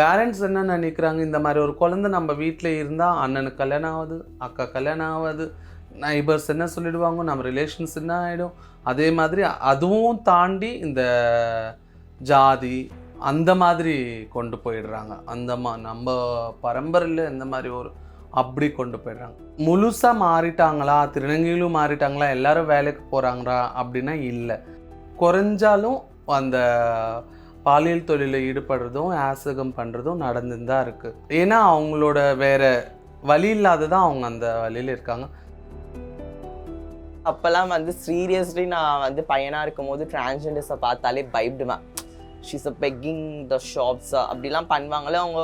Parents என்ன நினைக்கிறாங்க? இந்த மாதிரி ஒரு குழந்தை நம்ம வீட்டில் இருந்தால் அண்ணனுக்கு கல்யாணம் ஆகுது அக்கா கல்யாணம் ஆகுது நைபர்ஸ் என்ன சொல்லிடுவாங்க? நம்ம ரிலேஷன்ஸ் என்ன ஆகிடும் அதே மாதிரி அதுவும் தாண்டி இந்த ஜாதி அந்த மாதிரி கொண்டு போயிடுறாங்க. அந்த மா நம்ம பரம்பரையில் இந்த மாதிரி ஒரு அப்படி கொண்டு போயிடுறாங்க. முழுசாக மாறிட்டாங்களா? திருநங்கையிலும் மாறிட்டாங்களா? எல்லாரும் வேலைக்கு போகிறாங்களா அப்படின்னா இல்லை. குறைஞ்சாலும் அந்த பாலியல் தொழிலில் ஈடுபடுறதும் ஆசகம் பண்ணுறதும் நடந்துன்னு தான் இருக்குது ஏன்னா அவங்களோட வேற வழி இல்லாததான் அவங்க அந்த வழியில் இருக்காங்க. அப்போல்லாம் வந்து சீரியஸ்லி நான் வந்து பையனாக இருக்கும்போது டிரான்ஸ்ஜெண்டர்ஸை பார்த்தாலே பயப்படுவேன். She's a begging the shops அப்படிலாம் பண்ணுவாங்களே அவங்க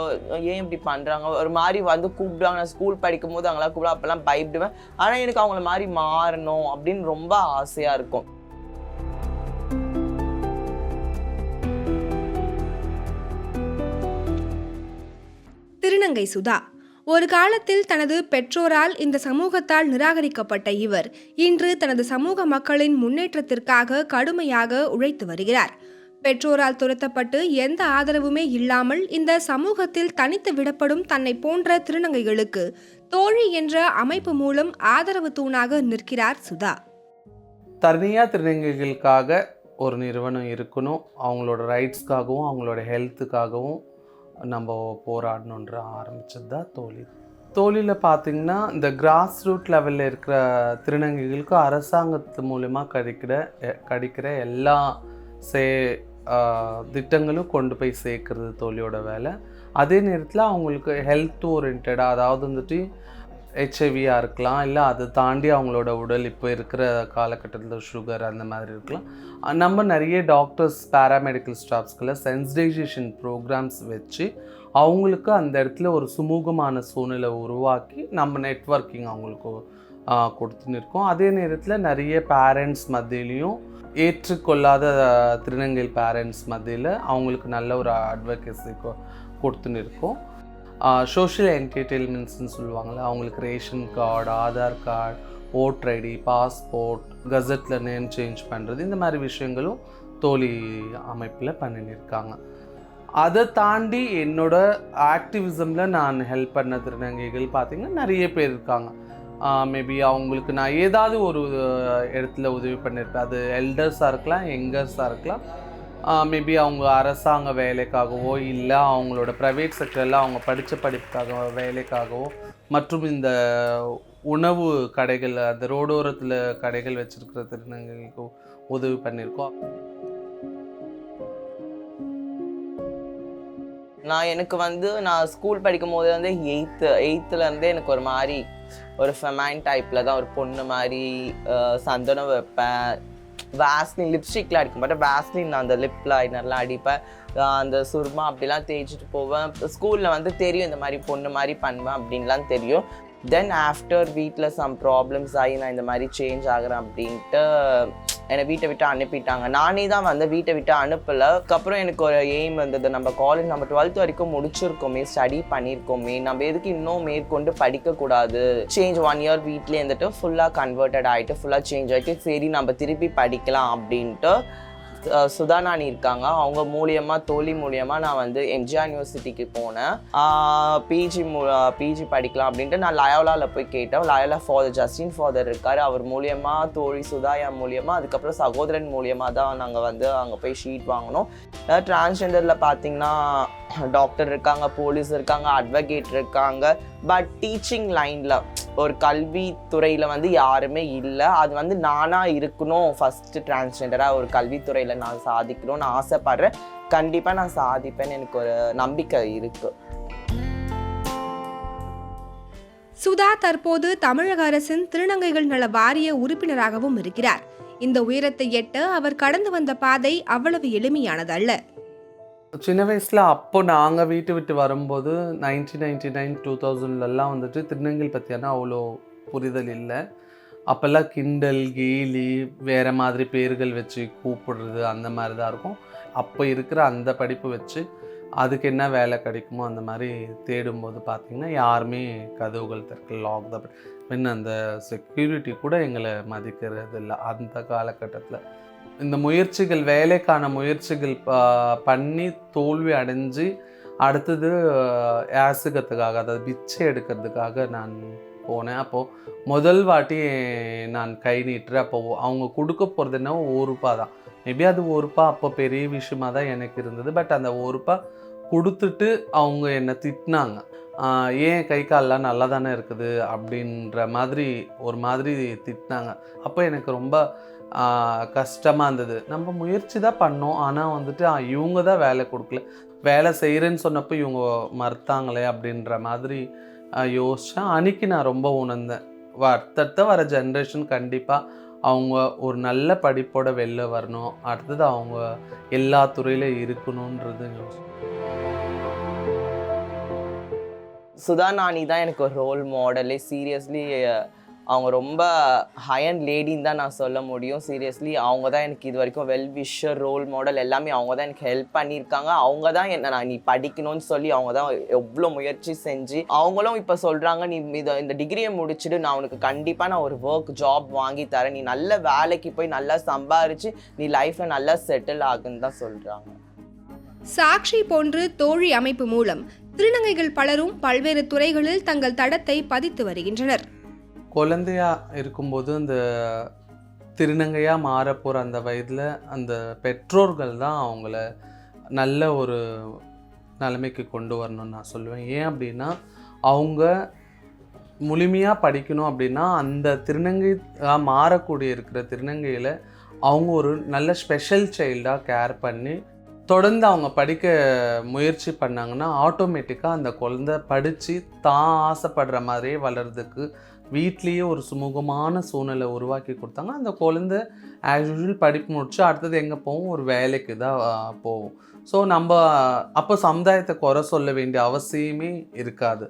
ஏன் இப்படி பண்ணுறாங்க ஒரு மாதிரி வந்து கூப்பிடுவாங்க. நான் ஸ்கூல் படிக்கும் போது அவங்களாம் கூப்பிட அப்போல்லாம் பயப்படுவேன். ஆனால் எனக்கு அவங்கள மாதிரி மாறணும் அப்படின்னு ரொம்ப ஆசையாக இருக்கும். திருநங்கை சுதா. ஒரு காலத்தில் தனது பெற்றோரால் இந்த சமூகத்தால் நிராகரிக்கப்பட்ட இவர் இன்று தனது சமூக மக்களின் முன்னேற்றத்திற்காக கடுமையாக உழைத்து வருகிறார். பெற்றோரால் துரத்தப்பட்டு எந்த ஆதரவுமே இல்லாமல் இந்த சமூகத்தில் தனித்து விடப்படும் தன்னை போன்ற திருநங்கைகளுக்கு தோழி என்ற அமைப்பு மூலம் ஆதரவு தூணாக நிற்கிறார் சுதா. தனியாக திருநங்கைகளுக்காக ஒரு நிறுவனம் இருக்கணும். அவங்களோட ரைட்ஸ்க்காகவும் அவங்களோட ஹெல்த்துக்காகவும் நம்ம போராடணுன்ற ஆரம்பிச்சது தான் தோழி தோழியில் பார்த்திங்கன்னா இந்த கிராஸ் ரூட் லெவலில் இருக்கிற திருநங்கைகளுக்கு அரசாங்கத்து மூலமா கிடைக்கிற எ- கிடைக்கிற எல்லா சே திட்டங்களும் கொண்டு போய் சேர்க்குறது தோழியோட வேலை. அதே நேரத்தில் அவங்களுக்கு ஹெல்த் ஓரியன்டாக அதாவது வந்துட்டு ஹெச்ஐவியாக இருக்கலாம் இல்லை அதை தாண்டி அவங்களோட உடல் இப்போ இருக்கிற காலகட்டத்தில் சுகர் அந்த மாதிரி இருக்கலாம். நம்ம நிறைய டாக்டர்ஸ் பேராமெடிக்கல் ஸ்டாஃப்ஸ்களை சென்சிடைசேஷன் ப்ரோக்ராம்ஸ் வச்சு அவங்களுக்கு அந்த இடத்துல ஒரு சுமூகமான சூழ்நிலை உருவாக்கி நம்ம நெட்வொர்க்கிங் அவங்களுக்கு கொடுத்துன்னு இருக்கோம் அதே நேரத்தில் நிறைய பேரண்ட்ஸ் மத்தியிலையும் ஏற்றுக்கொள்ளாத திருநங்கை பேரண்ட்ஸ் மத்தியில் அவங்களுக்கு நல்ல ஒரு அட்வொகேசி கொடுத்துன்னு இருக்கோம் சோஷியல் என்டர்டெயின்மெண்ட்ஸ்னு சொல்லுவாங்கள்ல அவங்களுக்கு ration card Aadhaar card voter ID passport கசட்டில் name change பண்ணுறது இந்த மாதிரி விஷயங்களும் தோழி அமைப்பில் பண்ணின்னு இருக்காங்க அதை தாண்டி என்னோட ஆக்டிவிசமில் நான் ஹெல்ப் பண்ண திருநங்கைகள் பார்த்திங்கன்னா நிறைய பேர் இருக்காங்க. மேபி அவங்களுக்கு நான் ஏதாவது ஒரு இடத்துல உதவி பண்ணியிருப்பேன் அது எல்டர்ஸாக இருக்கலாம் யங்கர்ஸாக இருக்கலாம். மேபி அவங்க அரசாங்க வேலைக்காகவோ இல்லை அவங்களோட ப்ரைவேட் செக்டரில் அவங்க படித்த படிப்புக்காக வேலைக்காகவோ மற்றும் இந்த உணவு கடைகள் அந்த ரோடோரத்தில் கடைகள் வச்சுருக்கிற திருநங்கைகளுக்கு உதவி பண்ணியிருக்கோம். நான் எனக்கு வந்து நான் ஸ்கூல் படிக்கும் போது வந்து எயித்து எயித்துலேருந்தே எனக்கு ஒரு மாதிரி ஒரு ஃபெமைன் டைப்பில் தான் ஒரு பொண்ணு மாதிரி சந்தனம் வைப்பேன். வேஸ்லின் லிப்ஸ்டிக்லாம் அடிக்க மாட்டேன். வேஸ்லின் அந்த லிப் லைனர்லாம் அடிப்பேன். அந்த சுர்மா அப்படிலாம் தேய்ச்சிட்டு போவேன். ஸ்கூலில் வந்து தெரியும் இந்த மாதிரி பொண்ணு மாதிரி பண்ணுவேன் அப்படின்லாம் தெரியும். தென் ஆஃப்டர் வீட்டில் சம் ப்ராப்ளம்ஸ் ஆகி நான் இந்த மாதிரி சேஞ்ச் ஆகுறேன் அப்படின்ட்டு என்னை வீட்டை விட்டு அனுப்பிட்டாங்க. நானே தான் வந்து வீட்டை விட்டு அனுப்பலை. அதுக்கப்புறம் எனக்கு ஒரு எய்ம் வந்தது. நம்ம காலேஜ் நம்ம டுவெல்த் வரைக்கும் முடிச்சிருக்கோமே ஸ்டடி பண்ணியிருக்கோமே நம்ம எதுக்கு இன்னும் மேற்கொண்டு படிக்கக்கூடாது? சேஞ்ச் ஒன் இயர் வீட்லேயே இருந்துட்டு ஃபுல்லாக கன்வெர்ட்டட் ஆகிட்டு ஃபுல்லாக சேஞ்ச் ஆகிட்டு சரி நம்ம திருப்பி படிக்கலாம் அப்படின்ட்டு சுதானானி இருக்காங்க. அவங்க மூலியமாக தோழி மூலியமாக நான் வந்து எம்ஜிஆர் யூனிவர்சிட்டிக்கு போனேன். பிஜி மூ பிஜி படிக்கலாம் அப்படின்ட்டு நான் லயோலாவில் போய் கேட்டேன். லயோலா ஃபாதர் ஜஸ்டின் ஃபாதர் இருக்கார். அவர் மூலியமாக தோழி சுதாயா மூலியமாக அதுக்கப்புறம் சகோதரன் மூலியமாக தான் நாங்கள் வந்து அங்கே போய் ஷீட் வாங்கினோம். டிரான்ஸ்ஜெண்டரில் பார்த்தீங்கன்னா டாக்டர் இருக்காங்க போலீஸ் இருக்காங்க அட்வொகேட் இருக்காங்க. பட் டீச்சிங் லைனில் ஒரு கல்வி துறையில் வந்து யாருமே இல்லை. அது வந்து நானாக இருக்கணும். ஃபஸ்ட்டு டிரான்ஸ்ஜெண்டராக ஒரு கல்வித்துறையில் நான் சாதிக்கணும்னு ஆசைப்படுறேன். கண்டிப்பாக நான் சாதிப்பேன்னு எனக்கு ஒரு நம்பிக்கை இருக்குது சுதா தற்போது தமிழக அரசின் திருநங்கைகள் நல வாரிய உறுப்பினராகவும் இருக்கிறார். இந்த உயரத்தை எட்ட அவர் கடந்து வந்த பாதை அவ்வளவு எளிமையானதல்ல. சின்ன வயசில் அப்போ நாங்கள் வீட்டு விட்டு வரும்போது நைன்டீன் நைன்டி நைன் டூ தௌசண்ட்லலாம் வந்துட்டு திருநங்கல் பற்றியான அவ்வளோ புரிதல் இல்லை. அப்போல்லாம் கிண்டல் கேலி வேறு மாதிரி பேர்கள் வச்சு கூப்பிடுறது அந்த மாதிரி தான் இருக்கும். அப்போ இருக்கிற அந்த படிப்பு வச்சு அதுக்கு என்ன வேலை கிடைக்குமோ அந்த மாதிரி தேடும்போது பார்த்திங்கன்னா யாருமே கதவுகள் திறக்கல லாக் தான் பின் அந்த செக்யூரிட்டி கூட எங்களை மதிக்கிறது இல்லை அந்த காலகட்டத்தில். இந்த முயற்சிகள் வேலைக்கான முயற்சிகள் பண்ணி தோல்வி அடைஞ்சு அடுத்தது யாசகத்துக்காக அதாவது பிச்சை எடுக்கிறதுக்காக நான் போனேன். அப்போது முதல் வாட்டி நான் கை நீட்டுறேன். அப்போ அவங்க கொடுக்க போகிறது என்ன? ஒரு ரூபா தான். மேபி அது ஒரு ரூபா அப்போ பெரிய விஷயமாக தான் எனக்கு இருந்தது. பட் அந்த ஒரு ரூபா கொடுத்துட்டு அவங்க என்னை திட்டினாங்க. ஏன் கை கால்லாம் நல்லா தானே இருக்குது? அப்படின்ற மாதிரி ஒரு மாதிரி திட்டினாங்க. அப்போ எனக்கு ரொம்ப கஷ்டமாக இருந்தது. நம்ம முயற்சி தான் பண்ணோம். ஆனால் வந்துட்டு இவங்க தான் வேலை கொடுக்கல. வேலை செய்கிறேன்னு சொன்னப்போ இவங்க மறுத்தாங்களே அப்படின்ற மாதிரி யோசித்தேன் அன்னைக்கு நான் ரொம்ப உணர்ந்தேன். அடுத்தடுத்த வர ஜென்ரேஷன் கண்டிப்பாக அவங்க ஒரு நல்ல படிப்போட வெளில வரணும். அடுத்தது அவங்க எல்லா துறையில இருக்கணுன்றது சுதா நானி தான் எனக்கு ஒரு ரோல் மாடலே சீரியஸ்லி அவங்க ரொம்ப ஹை அண்ட் லேடின்னு தான் நான் சொல்ல முடியும். சீரியஸ்லி அவங்க தான் எனக்கு இது வரைக்கும் வெல் விஷர் ரோல் மாடல் எல்லாமே அவங்க தான் எனக்கு ஹெல்ப் பண்ணியிருக்காங்க. அவங்க தான் என்ன நான் நீ படிக்கணும்னு சொல்லி அவங்க தான் எவ்வளோ முயற்சி செஞ்சு அவங்களும் இப்போ சொல்கிறாங்க நீ இதை இந்த டிகிரியை முடிச்சுட்டு நான் உனக்கு கண்டிப்பாக நான் ஒரு ஒர்க் ஜாப் வாங்கி தரேன். நீ நல்ல வேலைக்கு போய் நல்லா சம்பாரித்து நீ லைஃப்பில் நல்லா செட்டில் ஆகுன்னு தான் சொல்கிறாங்க சாக்ஷி போன்று தோழி அமைப்பு மூலம் திருநங்கைகள் பலரும் பல்வேறு துறைகளில் தங்கள் தடத்தை பதித்து வருகின்றனர். குழந்தையா இருக்கும்போது அந்த திருநங்கையாக மாறப்போகிற அந்த வயதில் அந்த பெற்றோர்கள் தான் அவங்கள நல்ல ஒரு நிலைமைக்கு கொண்டு வரணும்னு நான் சொல்லுவேன். ஏன் அப்படின்னா அவங்க முழுமையாக படிக்கணும் அப்படின்னா அந்த திருநங்கை மாறக்கூடிய இருக்கிற திருநங்கையில் அவங்க ஒரு நல்ல ஸ்பெஷல் சைல்டாக கேர் பண்ணி தொடர்ந்து அவங்க படிக்க முயற்சி பண்ணாங்கன்னா ஆட்டோமேட்டிக்காக அந்த குழந்தை படித்து தான் ஆசைப்படுற மாதிரியே வளர்றதுக்கு வீட்லேயே ஒரு சுமூகமான சூழ்நிலை உருவாக்கி கொடுத்தாங்க. அந்த குழந்தை ஆஸ் யூஷுவல் படிப்பு முடிச்சு அடுத்தது எங்கே போகும் ஒரு வேலைக்கு தான் போவோம். போகும் ஸோ நம்ம அப்போ சமுதாயத்தை குறை சொல்ல வேண்டிய அவசியமே இருக்காது.